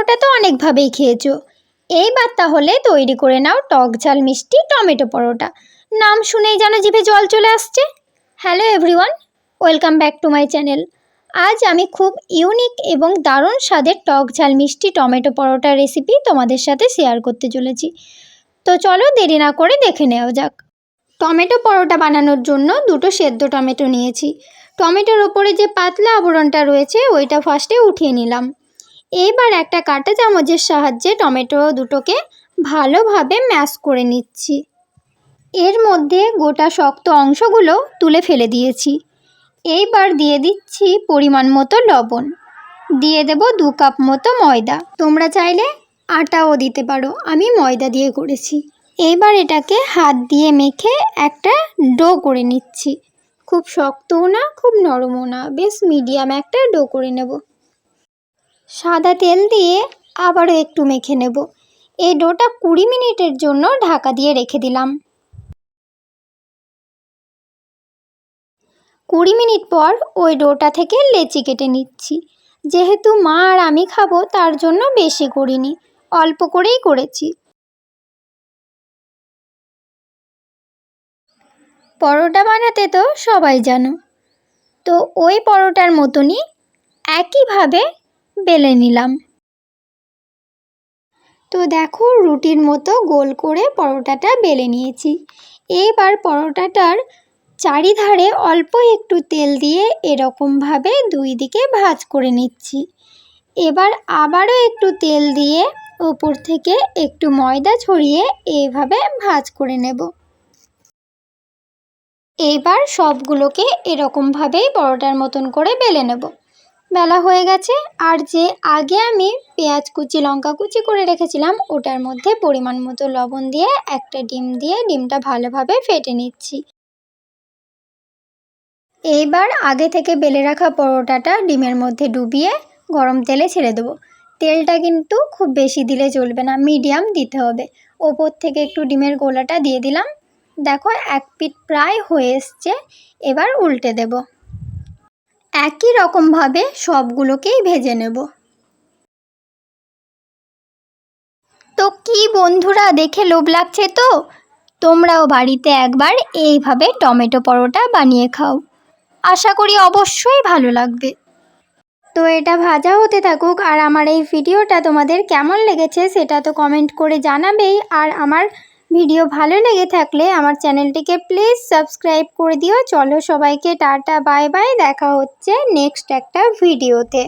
পরোটা তো অনেকভাবেই খেয়েছো। এইবার তাহলে তৈরি করে নাও টক ঝাল মিষ্টি টমেটো পরোটা। নাম শুনেই যেন জিভে জল চলে আসছে। Hello everyone, welcome back to my channel. আজ আমি খুব ইউনিক এবং দারুণ স্বাদের টক ঝাল মিষ্টি টমেটো পরোটার রেসিপি তোমাদের সাথে শেয়ার করতে চলেছি। তো চলো দেরি না করে দেখে নেওয়া যাক। টমেটো পরোটা বানানোর জন্য দুটো সেদ্ধ টমেটো নিয়েছি। টমেটোর ওপরে যে পাতলা আবরণটা রয়েছে, ওইটা ফার্স্টে উঠিয়ে নিলাম। এইবার একটা কাঁটা চামচের সাহায্যে টমেটো দুটোকে ভালোভাবে ম্যাশ করে নিচ্ছি। এর মধ্যে গোটা শক্ত অংশগুলো তুলে ফেলে দিয়েছি। এইবার দিয়ে দিচ্ছি পরিমাণ মতো লবণ। দিয়ে দেব দু কাপ মতো ময়দা। তোমরা চাইলে আটাও দিতে পারো, আমি ময়দা দিয়ে করেছি। এইবার এটাকে হাত দিয়ে মেখে একটা ডো করে নিচ্ছি। খুব শক্তও না, খুব নরমও না, বেশ মিডিয়াম একটা ডো করে নেব। সাদা তেল দিয়ে আবারও একটু মেখে নেব। এই ডোটা কুড়ি মিনিটের জন্য ঢাকা দিয়ে রেখে দিলাম। কুড়ি মিনিট পর ওই ডোটা থেকে লেচি কেটে নিচ্ছি। যেহেতু মা আর আমি খাব, তার জন্য বেশি করিনি, অল্প করেই করেছি। পরোটা বানাতে তো সবাই জানো। তো ওই পরোটার মতনই একইভাবে বেলে নিলাম। তো দেখো রুটির মতো গোল করে পরোটাটা বেলে নিয়েছি। এবার পরোটাটার চারিধারে অল্প একটু তেল দিয়ে এরকমভাবে দুই দিকে ভাজ করে নিচ্ছি। এবার আবারও একটু তেল দিয়ে ওপর থেকে একটু ময়দা ছড়িয়ে এইভাবে ভাজ করে নেব। এইবার সবগুলোকে এরকমভাবেই পরোটার মতন করে বেলে নেব। বেলা হয়ে গেছে, আর যে আগে আমি পেঁয়াজ কুচি, লঙ্কা কুচি করে রেখেছিলাম, ওটার মধ্যে পরিমাণ মতো লবণ দিয়ে একটা ডিম দিয়ে ডিমটা ভালোভাবে ফেটে নিচ্ছি। এইবার আগে থেকে বেলে রাখা পরোটাটা ডিমের মধ্যে ডুবিয়ে গরম তেলে ছেড়ে দেবো। তেলটা কিন্তু খুব বেশি দিলে চলবে না, মিডিয়াম দিতে হবে। ওপর থেকে একটু ডিমের গোলাটা দিয়ে দিলাম। দেখো, এক পিট প্রায় হয়ে এসছে, এবার উল্টে দেব। একই রকমভাবে সবগুলোকেই ভেজে নেব। তো কি বন্ধুরা, দেখে লোভ লাগছে তো? তোমরাও বাড়িতে একবার এইভাবে টমেটো পরোটা বানিয়ে খাও। আশা করি অবশ্যই ভালো লাগবে। তো এটা ভাজা হতে থাকুক আর আমার এই ভিডিওটা তোমাদের কেমন লেগেছে সেটা তো কমেন্ট করে জানাবেই। আর আমার ভিডিও ভালো লেগে থাকলে আমার চ্যানেলটিকে প্লিজ সাবস্ক্রাইব করে দিও। চলো সবাইকে টাটা, বাই বাই। দেখা হচ্ছে নেক্সট একটা ভিডিওতে।